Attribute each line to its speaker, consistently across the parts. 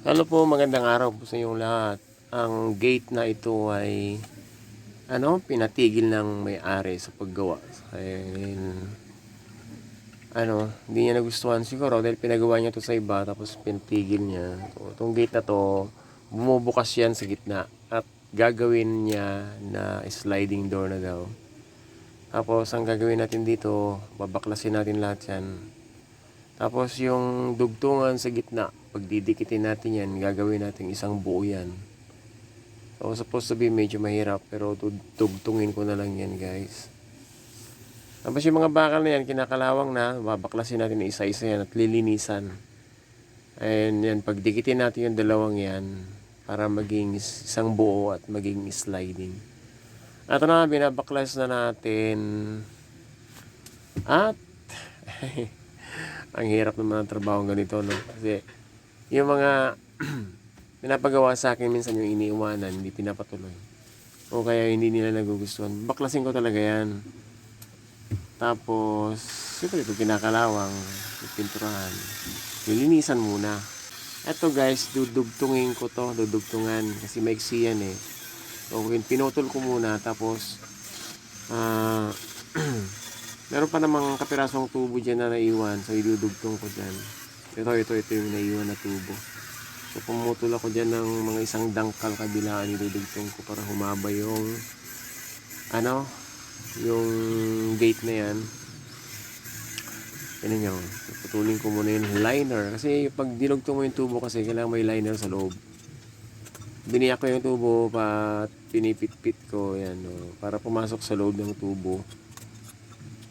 Speaker 1: Hello po, magandang araw po sa inyong lahat. Ang gate na ito ay ano, pinatigil ng may-ari sa paggawa. Dahil ano, hindi niya nagustuhan siguro dahil pinagawa niya to sa iba tapos pinatigil niya. So, itong gate na to, bumubukas yan sa gitna at gagawin niya na sliding door na daw. Tapos ang gagawin natin dito, babaklasin natin lahat yan. Tapos yung dugtungan sa gitna, pagdidikitin natin yan, gagawin natin isang buo yan. So supposed to be medyo mahirap, pero dugtungin ko na lang yan guys. Tapos yung mga bakal na yan, kinakalawang na, babaklasin natin isa-isa yan at lilinisan. And yan, pagdikitin natin yung dalawang yan, para maging is- isang buo at maging sliding. At na, binabaklas na natin. At, ang hirap naman ng trabaho ganito, no? Kasi, yung mga pinapagawa sa akin minsan yung iniiwanan, hindi pinapatuloy. O kaya hindi nila nagugustuhan. Baklasin ko talaga yan. Tapos, siyempre ito kinakalawang, pinturahan. Nilinisan muna. Eto guys, dudugtungin ko to, dudugtungan. Kasi maiksi yan eh. So, pin- pinutol ko muna, tapos, ah, meron pa namang kapirasong tubo dyan na naiwan. So, idudugtong ko dyan. Ito, ito, ito yung naiwan na tubo. So, pumutol ako dyan ng mga isang dangkal kabilaan. Idudugtong ko para humaba yung, ano, yung gate na yan. Yan nyo. Putulin ko muna yung liner. Kasi pag dinugtong mo yung tubo kasi, kailangan may liner sa loob. Biniyak ko yung tubo pa pinipit-pit ko. Yan, no, para pumasok sa loob ng tubo.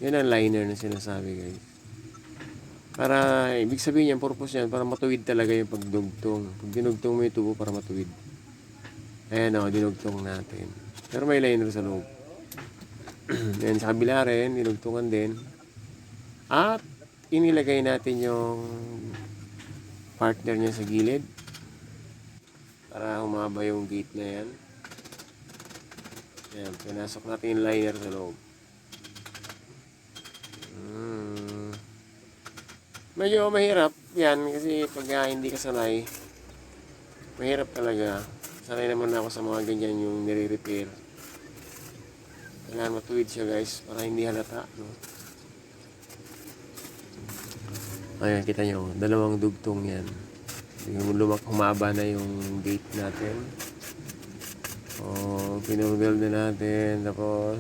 Speaker 1: Yan ang liner na sinasabi guys. Para, ibig sabihin yan, purpose yan, para matuwid talaga yung pagdugtong. Pag dinugtong mo yung tubo para matuwid. Ayan o, dinugtong natin. Pero may liner sa loob. Yan, sa kabila rin, dinugtungan din. At, inilagay natin yung partner niya sa gilid. Para humaba yung gate na yan. Yan, pinasok natin yung liner sa loob. Medyo mahirap yan kasi pag ah, hindi ka sanay, mahirap talaga. Sanay naman ako sa mga ganyan yung nire-repair. Kailangan matuwid siya guys para hindi halata. No? Ayan, kita nyo, dalawang dugtong yan. Yung lumak humaba na yung gate natin. O, pinurgal na natin. Tapos,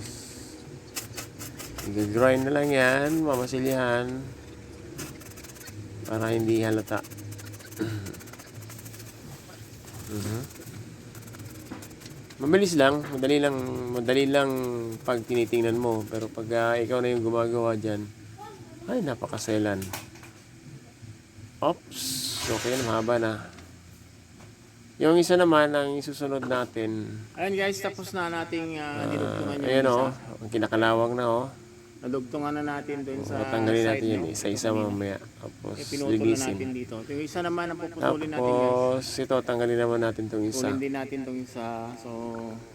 Speaker 1: i-grind na lang yan, mamasilyahan. Para hindi halata. Mhm. Mabilis lang, madali lang, madali lang pag tinitingnan mo. Pero pag ah, ikaw na yung gumagawa dyan, ay napakaselan. Ops, okay na, mahaba na. Yung isa naman, ang susunod natin,
Speaker 2: Ayan guys, tapos na nating uh, dinugtungan yung
Speaker 1: ayan
Speaker 2: isa.
Speaker 1: o, ang kinakalawang na o.
Speaker 2: Nadugtungan na natin doon sa
Speaker 1: Tatanggalin
Speaker 2: side
Speaker 1: natin yun,
Speaker 2: no?
Speaker 1: isa-isa mamaya. Tapos,
Speaker 2: Eh, pinutol na natin dito. Yung isa naman ang puputulin natin guys.
Speaker 1: Tapos, ito, tanggalin naman natin itong isa.
Speaker 2: Putulin din natin itong isa. So,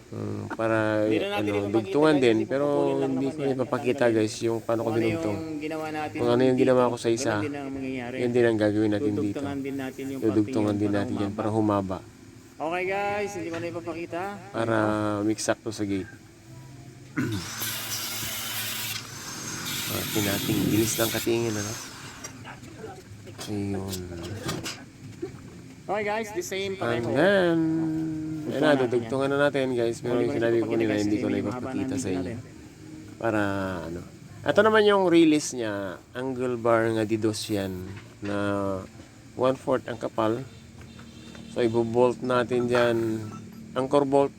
Speaker 1: Hmm, para
Speaker 2: Hindi na natin
Speaker 1: ano,
Speaker 2: ipapakita,
Speaker 1: dugtungan
Speaker 2: guys,
Speaker 1: din
Speaker 2: kasi
Speaker 1: pero
Speaker 2: lang
Speaker 1: hindi
Speaker 2: naman
Speaker 1: ko
Speaker 2: yan.
Speaker 1: ipapakita guys yung paano ko
Speaker 2: ano
Speaker 1: dinugtong.
Speaker 2: yung ginawa natin
Speaker 1: Kung ano yung ginawa ko sa isa,
Speaker 2: ganun din ang mangyayari.
Speaker 1: Yan din ang gagawin natin dito.
Speaker 2: Dudugtungan din natin yung
Speaker 1: Dudugtungan
Speaker 2: parting
Speaker 1: din
Speaker 2: yan
Speaker 1: natin yan para humaba.
Speaker 2: Okay guys, hindi ko na ipapakita.
Speaker 1: Para mixakto sa gate. Atin natin, bilis ng katingin ano. Ayun.
Speaker 2: Okay guys, the same
Speaker 1: And
Speaker 2: pareho.
Speaker 1: then, ayun na, dudugtungan na natin guys. Pero yung sinabi ko nila, hindi ko na ipapakita sa inyo. Para ano. Ito naman yung release niya. Angle bar nga didos yan. Na 1/4 ang kapal. So, ibubolt natin dyan. Anchor bolt.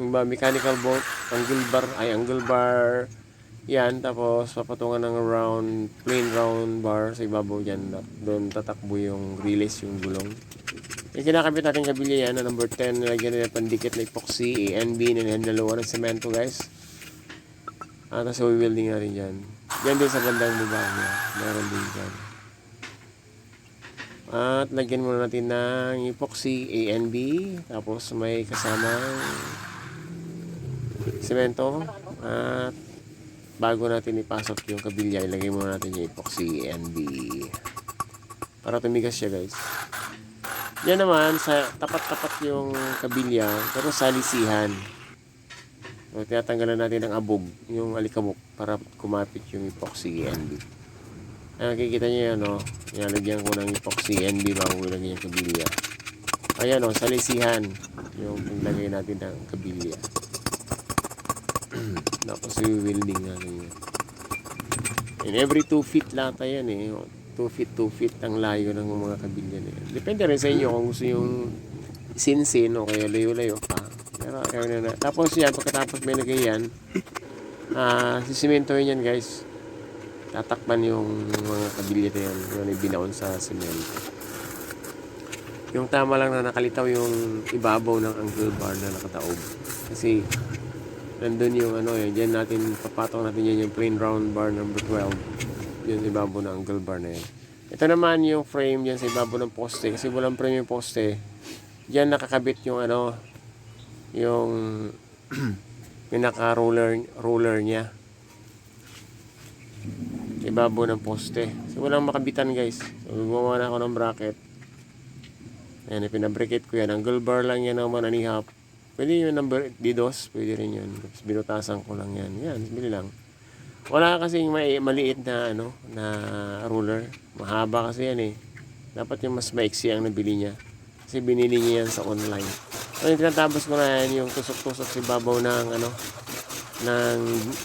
Speaker 1: Yung ba, mechanical bolt. Angle bar. Ay, angle bar. Yan. Tapos, papatungan ng round, plain round bar sa ibabaw dyan. Doon tatakbo yung release, yung gulong. Yung kinakabit natin kabili yan na number 10. Nilagyan nila pandikit na epoxy, ANB, nilagyan dalawa ng semento guys. Ah, tapos welding natin dyan. Yan din sa bandang baba niya. Meron din dyan. At lagyan muna natin ng epoxy A and B. Tapos may kasamang semento. At bago natin ipasok yung kabilya, ilagay muna natin yung epoxy and B. Para tumigas siya guys. Yan naman, sa tapat-tapat yung kabilya, pero salisihan. So, tinatanggalan natin ng abog, yung alikabok, para kumapit yung epoxy NB. Ayan, nakikita nyo yan, no? Nilalagyan ko ng epoxy NB bago ilagay yung kabilya. Ayan, no, salisihan, yung pinlagay natin ng kabilya. Tapos, i-welding natin yun. And every 2 feet lahat yan eh. 2 feet, 2 feet ang layo ng mga kabilya na yan. Depende rin sa inyo kung gusto yung sinsin o kaya layo-layo pa. Pero ayaw na na. Tapos yan, pagkatapos may lagay yan, ah, sisimentohin yan guys. Tatakpan yung mga kabilya na yan. Yung ibinaon sa simento. Yung tama lang na nakalitaw yung ibabaw ng angle bar na nakataob. Kasi nandun yung ano yun, dyan natin, papatong natin yan yung plain round bar number 12 yun sa ibabaw ng angle bar na yan ito naman yung frame dyan sa ibabaw ng poste kasi walang frame yung poste. Dyan nakakabit yung ano yung yung naka roller roller niya. Sa ibabaw ng poste. So walang makabitan guys. So gumawa na ako ng bracket. Ayan, pinabricate ko yan. Angle bar lang yan naman anihap. Pwede yung number DDoS, pwede rin yun. Tapos binutasan ko lang yan. Yan, bili lang. Wala kasing may, maliit na ano, na ruler. Mahaba kasi yan eh. Dapat yung mas maiksi ang nabili niya. Kasi binili niya yan sa online. So, yung tinatapos ko na yan, yung tusok-tusok si babaw ng ano, ng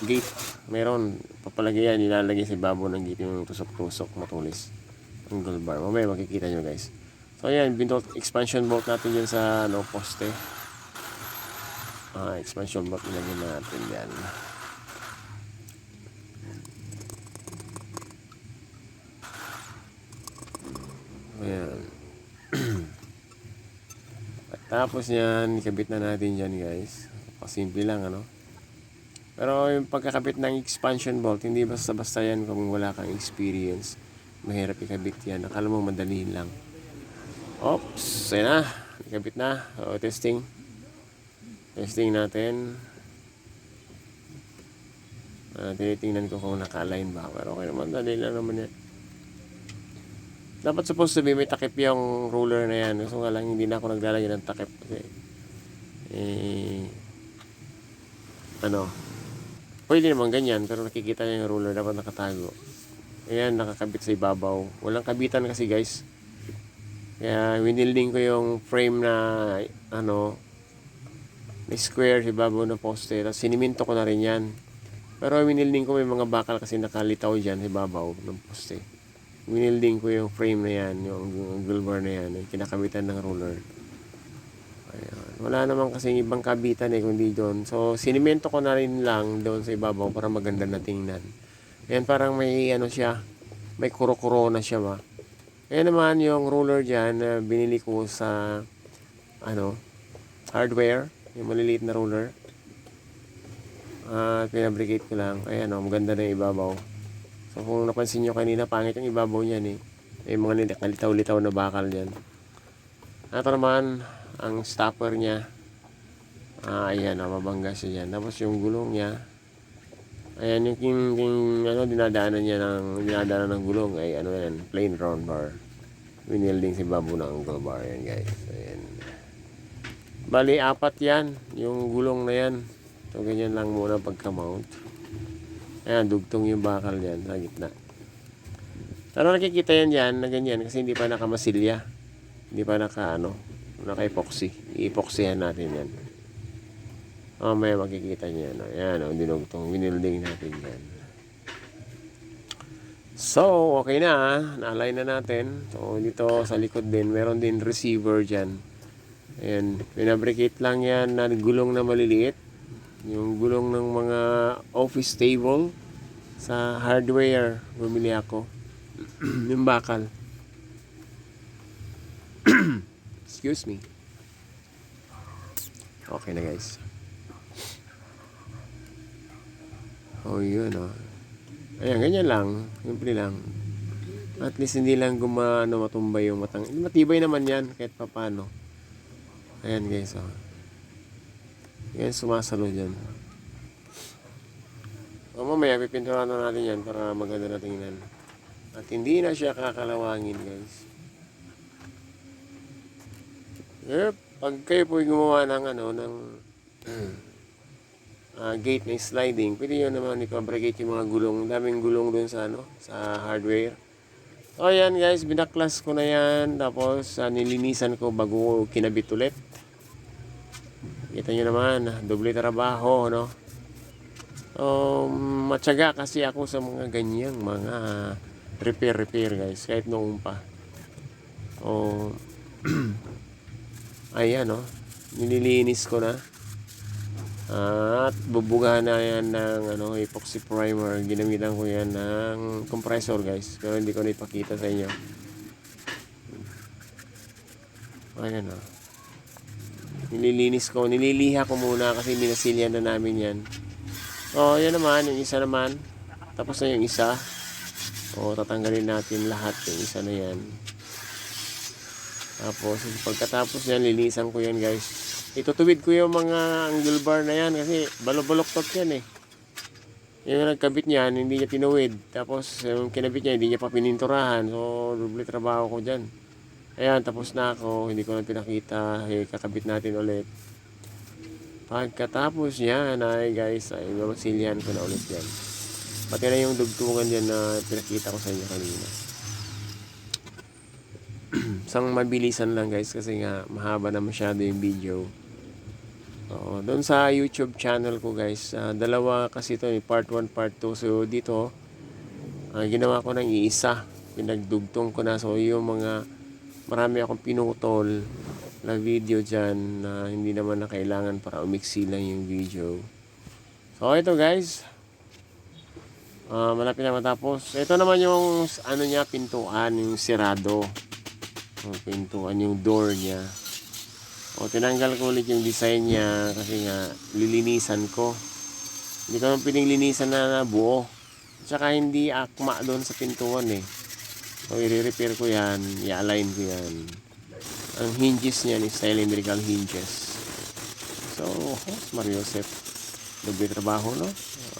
Speaker 1: gate. Meron, papalagay yan, nilalagay sa babaw ng gate yung tusok-tusok, matulis. Angle bar. Mamaya makikita nyo guys. So ayan, binolt expansion bolt natin yun sa ano, poste. Ah, expansion bolt nilagyan natin yan. Ayan. Tapos yan, ikabit na natin dyan guys. Pasimple lang ano. Pero yung pagkakabit ng expansion bolt, hindi basta-basta yan kung wala kang experience. Mahirap ikabit yan. Akala mo madali lang. Oops, ayun na. Ikabit na. O, testing. Testing natin. Uh, tinitingnan ko kung naka-align ba. Pero okay naman, dali lang naman yan. Dapat supposed to be may takip yung ruler na yan. Gusto nga lang, hindi na ako naglalagay ng takip. Kasi, eh, ano, pwede naman ganyan. Pero nakikita niya yung ruler, dapat nakatago. Ayan, nakakabit sa ibabaw. Walang kabitan kasi guys. Kaya winilding ko yung frame na ano may square sa ibabaw ng poste. Tapos siniminto ko na rin yan. Pero winilding ko may mga bakal kasi nakalitaw dyan sa ibabaw ng poste. Winilding ko yung frame na yan, yung angle bar na yan, yung kinakabitan ng roller. Ayan. Wala naman kasi ibang kabitan eh, kundi doon. So, sinimento ko na rin lang doon sa ibabaw para maganda na tingnan. Ayan, parang may ano siya, may kuro-kuro na siya ba. Ayan naman yung ruler dyan na binili ko sa ano, hardware, yung maliliit na ruler. At pinabricate ko lang. Ayan o, maganda na yung ibabaw. So kung napansin nyo kanina, pangit yung ibabaw niyan eh. May mga kalitaw-litaw na bakal dyan. Ito naman, ang stopper niya. Ah, ayan o, mabangga siya dyan. Tapos yung gulong niya, Ayan yung, yung, yung ano dinadaanan niya ng dinadaanan ng gulong ay ano yan, plain round bar. Winilding si babu ng angle bar yan guys. Ayan. Bali apat yan, yung gulong na yan. So ganyan lang muna pagka-mount. Ayan, dugtong yung bakal yan sa gitna. Pero nakikita yan dyan na ganyan kasi hindi pa nakamasilya. Hindi pa naka ano, naka-epoxy. I-epoxyhan natin yan. Mamaya makikita niyo yan. Ayan, o, dinugtong. Winilding natin yan. So, okay na. Na-align na natin. So, dito sa likod din, meron din receiver dyan. Ayan, pinabricate lang yan na gulong na maliliit. Yung gulong ng mga office table sa hardware. Bumili ako. yung bakal. Excuse me. Okay na guys. Oh, yun oh. Ayan, ganyan lang. Simple lang. At least hindi lang gumano matumbay yung matang. Matibay naman yan kahit papano. Ayan guys oh. Yan sumasalo dyan. O mamaya pipinturahan na natin yan para maganda na tingnan. At hindi na siya kakalawangin guys. Eh, pag kayo po gumawa ng ano, ng ah, gate na sliding, pwede nyo naman ipabricate yung mga gulong. Daming gulong dun sa ano, sa hardware. So, ayan guys, binaklas ko na yan. Tapos, ah, nilinisan ko bago kinabit ulit. Kita nyo naman, doble trabaho, no? So, matyaga kasi ako sa mga ganyang mga repair-repair guys, kahit noong pa. So, ayan, no? Nililinis ko na. At bubugahan na yan ng ano, epoxy primer. Ginamitan ko yan ng compressor guys. Pero hindi ko na ipakita sa inyo. Ayan o. Nililinis ko. Nililiha ko muna kasi minasilyan na namin yan. O, yan naman. Yung isa naman. Tapos na yung isa. O, tatanggalin natin lahat yung isa na yan. Tapos, pagkatapos yan, linisan ko yan guys. Itutuwid ko yung mga angle bar na yan kasi balobaloktot yan eh. Yung nagkabit niyan, hindi niya tinuwid. Tapos yung kinabit niya, hindi niya pa pininturahan. So, doble trabaho ko dyan. Ayan, tapos na ako. Hindi ko na pinakita. Eh, kakabit natin ulit. Pagkatapos yan, ay guys, ay mamasilihan ko na ulit yan. Pati na yung dugtungan dyan na pinakita ko sa inyo kanina. Isang mabilisan lang guys kasi nga mahaba na masyado yung video. Oo, doon sa YouTube channel ko guys, ah, dalawa kasi ito, eh, part 1, part 2. So dito, ah, ginawa ko ng iisa. Pinagdugtong ko na. So yung mga, marami akong pinutol na video dyan na hindi naman na kailangan para umiksi lang yung video. So ito guys, ah, malapit na matapos. Ito naman yung ano niya, pintuan, yung sirado. Yung pintuan, yung door niya. O, tinanggal ko ulit yung design niya kasi nga, lilinisan ko. Hindi ko naman na, na buo. Tsaka hindi akma doon sa pintuan eh. So, i-repair ko yan, i-align ko yan. Ang hinges niyan is cylindrical hinges. So, oh, Mario Joseph. Doble trabaho, no?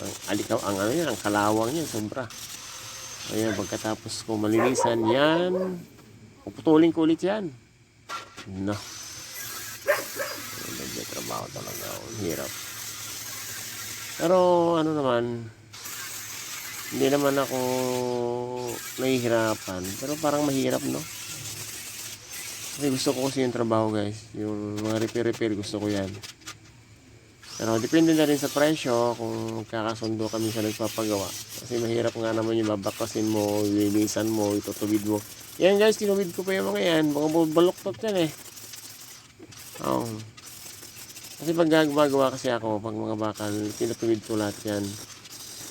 Speaker 1: Ang, alikaw, ang ano yan, ang kalawang yan, sobra. Ayan, pagkatapos ko malinisan yan, puputulin ko ulit yan. No. Trabaho talaga ako. Ang Hirap. Pero ano naman, hindi naman ako nahihirapan. Pero parang mahirap, no? Kasi gusto ko kasi yung trabaho, guys. Yung mga repair-repair, gusto ko yan. Pero depende na rin sa presyo kung kakasundo kami sa nagpapagawa. Kasi mahirap nga naman yung babakasin mo, linisan mo, itutuwid mo. Yan guys, tinuwid ko pa yung mga yan. Baka baluktot yan eh. Oo. Kasi pag gagawa kasi ako, pag mga bakal, tinutuwid ko lahat yan.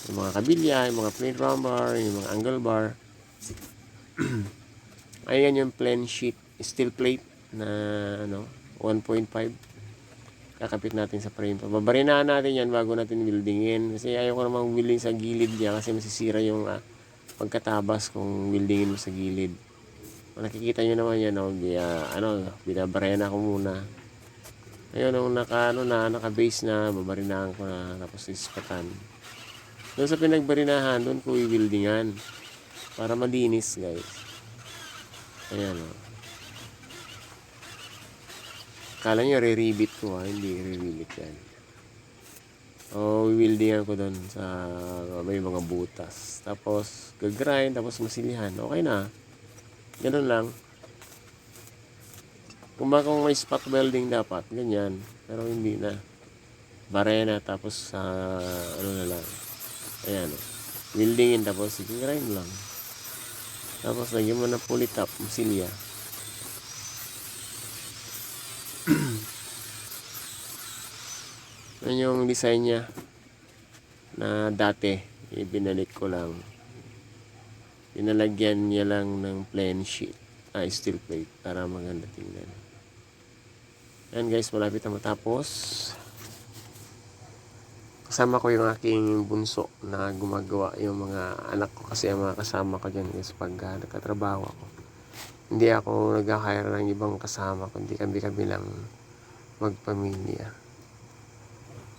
Speaker 1: Yung mga kabilya, yung mga plain rumbar, yung mga angle bar. Ayan yung plain sheet steel plate na ano 1.5 kakapit natin sa frame. Babarinahan natin yan bago natin wieldingin. Kasi ayaw ko namang wielding sa gilid niya kasi masisira yung ah, pagkatabas kung wieldingin mo sa gilid. Nakikita nyo naman yan, no, biya, ano, binabarena ko muna. Ayun, nung naka, ano na, naka-base na, babarinahan ko na, tapos ispatan. Doon sa pinagbarinahan, doon ko i-wieldingan. Para malinis, guys. Ayan, o. Kala nyo, re-rebit ko ha, hindi re-rebit yan. O, wieldingan ko doon sa may mga butas. Tapos, gagrind, tapos masilihan. Okay na. Ganun lang. Kung ba kung may spot welding dapat, ganyan. Pero hindi na. Barena, tapos sa ano na lang. Ayan o. Weldingin, tapos i-grind lang. Tapos lagyan mo ng pulley top, masilya. Yan yung design niya na dati ibinalik ko lang pinalagyan niya lang ng plain sheet ah, steel plate para maganda tingnan yan guys malapit na matapos kasama ko yung aking bunso na gumagawa yung mga anak ko kasi ang mga kasama ko dyan guys pag uh, nagkatrabaho ako hindi ako nag-hire ng ibang kasama kundi kami kami lang magpamilya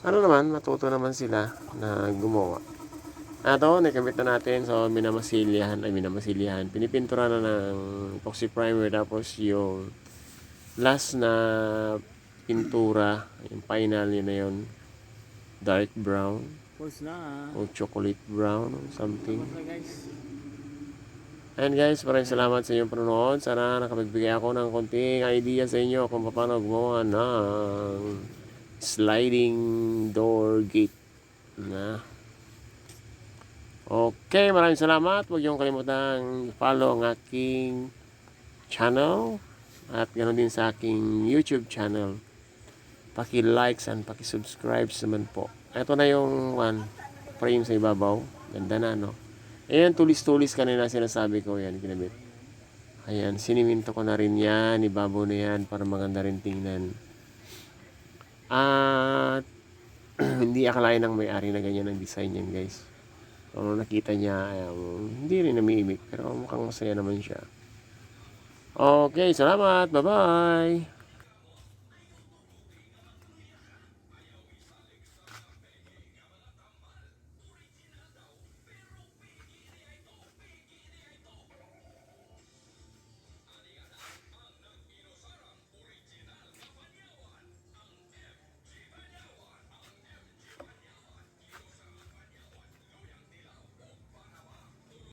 Speaker 1: ano naman, matuto naman sila na gumawa. Ato, nakabit na natin. So, minamasilyahan, ay minamasilyahan. Pinipintura na ng epoxy primer. Tapos yung last na pintura, yung final yun na yun, dark brown
Speaker 2: Pause na ah.
Speaker 1: o chocolate brown or something.
Speaker 2: Na guys.
Speaker 1: And guys, maraming salamat sa inyong panonood. Sana nakapagbigay ako ng konting idea sa inyo kung paano gumawa ng sliding door gate. Na. Okay, maraming salamat. Huwag niyong kalimutan follow ang aking channel at ganoon din sa aking YouTube channel. Paki-likes and paki-subscribe naman po. Ito na yung one frame sa ibabaw. Ganda na, no? Ayan, tulis-tulis kanina sinasabi ko yan, kinabit. Ayan, siniminto ko na rin yan, ibabaw na yan para maganda rin tingnan. At hindi akalain ng may-ari na ganyan ang design yan, guys. Kung nakita niya, um, hindi rin namiimik, pero mukhang masaya naman siya. Okay, salamat. Bye-bye.